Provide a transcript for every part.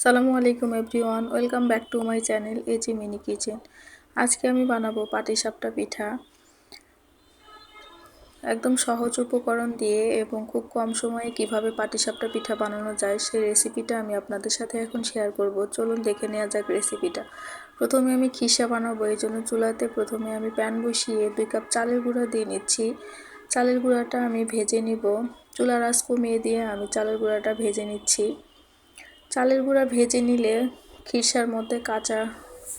সালামু আলাইকুম everyone, welcome back to my channel AG mini kitchen. আজকে আমি বানাবো পাটিসাপটা পিঠা। একদম সহজ উপকরণ দিয়ে এবং খুব কম সময়ে কীভাবে পাটিসাপটা পিঠা বানানো যায় সেই রেসিপিটা আমি আপনাদের সাথে এখন শেয়ার করব। চলুন দেখে নেওয়া যাক রেসিপিটা। প্রথমে আমি খিসা বানাবো, এই জন্য চুলাতে প্রথমে আমি প্যান বসিয়ে দুই কাপ চালের গুঁড়া দিয়ে নিচ্ছি। চালের গুঁড়াটা আমি ভেজে নিব। চুলার আঁচ কমিয়ে দিয়ে আমি চালের গুঁড়াটা ভেজে নিচ্ছি। চালের গুঁড়া ভেজে নিলে খিরসার মধ্যে কাঁচা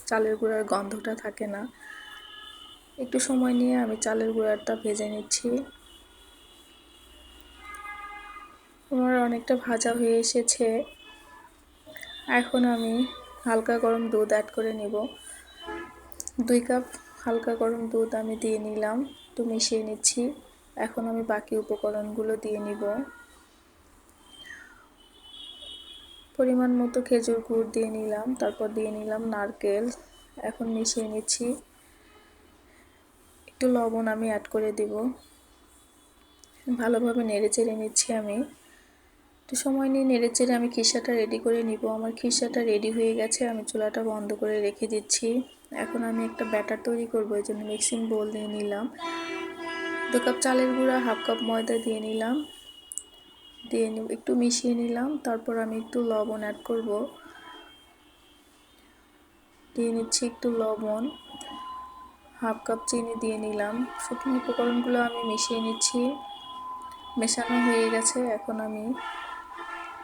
চালের গুঁড়ার গন্ধটা থাকে না। একটু সময় নিয়ে আমি চালের গুঁড়াটা ভেজে নিচ্ছি। আমার অনেকটা ভাজা হয়ে এসেছে। এখন আমি হালকা গরম দুধ অ্যাড করে নিব। দুই কাপ হালকা গরম দুধ আমি দিয়ে নিলাম। একটু মিশিয়ে নিচ্ছি। এখন আমি বাকি উপকরণগুলো দিয়ে নিব। পরিমাণ মতো খেজুর গুড় দিয়ে নিলাম, তারপর দিয়ে নিলাম নারকেল। এখন মিশিয়ে নিচ্ছি। একটু লবণ আমি অ্যাড করে দিব। ভালোভাবে নেড়ে চেড়ে নিচ্ছি আমি। একটু সময় নিয়ে নেড়ে চেড়ে আমি খিসাটা রেডি করে নিব। আমার খিসাটা রেডি হয়ে গেছে, আমি চুলাটা বন্ধ করে রেখে দিচ্ছি। এখন আমি একটা ব্যাটার তৈরি করব, এই জন্য মিক্সিং বোল দিয়ে নিলাম। দু কাপ চালের গুঁড়া, হাফ কাপ ময়দা দিয়ে নিলাম। দিয়ে নিব। একটু মিশিয়ে নিলাম, তারপর আমি একটু লবণ অ্যাড করব। দিয়ে নিচ্ছি একটু লবণ। হাফ কাপ চিনি দিয়ে নিলাম। শুকনো উপকরণগুলো আমি মিশিয়ে নিচ্ছি। মেশানো হয়ে গেছে, এখন আমি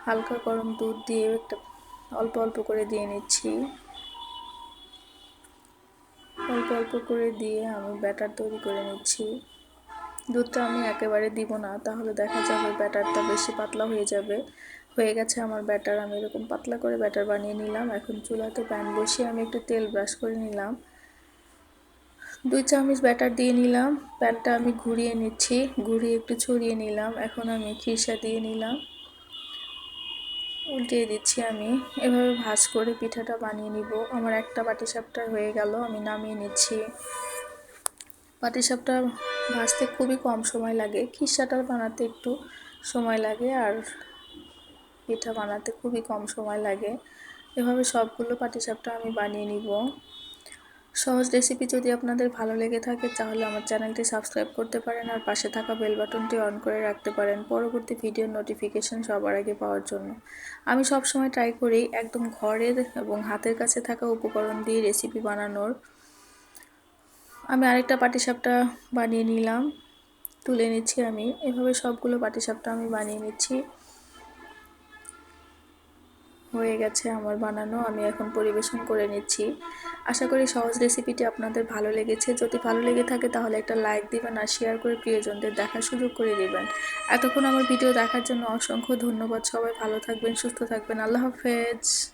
হালকা গরম দুধ দিয়ে একটা অল্প অল্প করে দিয়ে নিচ্ছি। অল্প অল্প করে দিয়ে আমি ব্যাটার তৈরি করে নিচ্ছি। দুধটা আমি একেবারে দিব না, তাহলে দেখা যাবে ব্যাটারটা বেশি পাতলা হয়ে যাবে। হয়ে গেছে আমার ব্যাটার, আমি এরকম পাতলা করে ব্যাটার বানিয়ে নিলাম। এখন চুলাতে প্যান বসিয়ে আমি একটু তেল ব্রাশ করে নিলাম। দুই চামচ ব্যাটার দিয়ে নিলাম। প্যানটা আমি ঘুরিয়ে নিচ্ছি, ঘুরিয়ে একটু ছড়িয়ে নিলাম। এখন আমি খিরসা দিয়ে নিলাম। উল্টিয়ে দিচ্ছি আমি। এভাবে ভাজ করে পিঠাটা বানিয়ে নিব। আমার একটা বাটি সাপটা হয়ে গেল, আমি নামিয়ে নিচ্ছি। পাটিসাপটা ভাজতে খুবই কম সময় লাগে। খিসাটা বানাতে একটু সময় লাগে আর পিঠা বানাতে খুবই কম সময় লাগে। এভাবে সবগুলো পাটিসাপটা আমি বানিয়ে নিব। সহজ রেসিপি যদি আপনাদের ভালো লেগে থাকে তাহলে আমার চ্যানেলটি সাবস্ক্রাইব করতে পারেন আর পাশে থাকা বেল বাটনটি অন করে রাখতে পারেন পরবর্তী ভিডিওর নোটিফিকেশান সবার আগে পাওয়ার জন্য। আমি সব সময় ট্রাই করি একদম ঘরের এবং হাতের কাছে থাকা উপকরণ দিয়ে রেসিপি বানানোর। আমি আরেকটা পাটিসাপটা বানিয়ে নিলাম। তুলে নিচ্ছি আমি। এভাবে সবগুলো পাটিসাপটা আমি বানিয়ে নিচ্ছি। হয়ে গেছে আমার বানানো। আমি এখন পরিবেশন করে নিচ্ছি। আশা করি সহজ রেসিপিটি আপনাদের ভালো লেগেছে। যদি ভালো লেগে থাকে তাহলে একটা লাইক দিবেন আর শেয়ার করে প্রিয়জনদের দেখার সুযোগ করে দেবেন। এতক্ষণ আমার ভিডিও দেখার জন্য অসংখ্য ধন্যবাদ। সবাই ভালো থাকবেন, সুস্থ থাকবেন। আল্লাহ হাফেজ।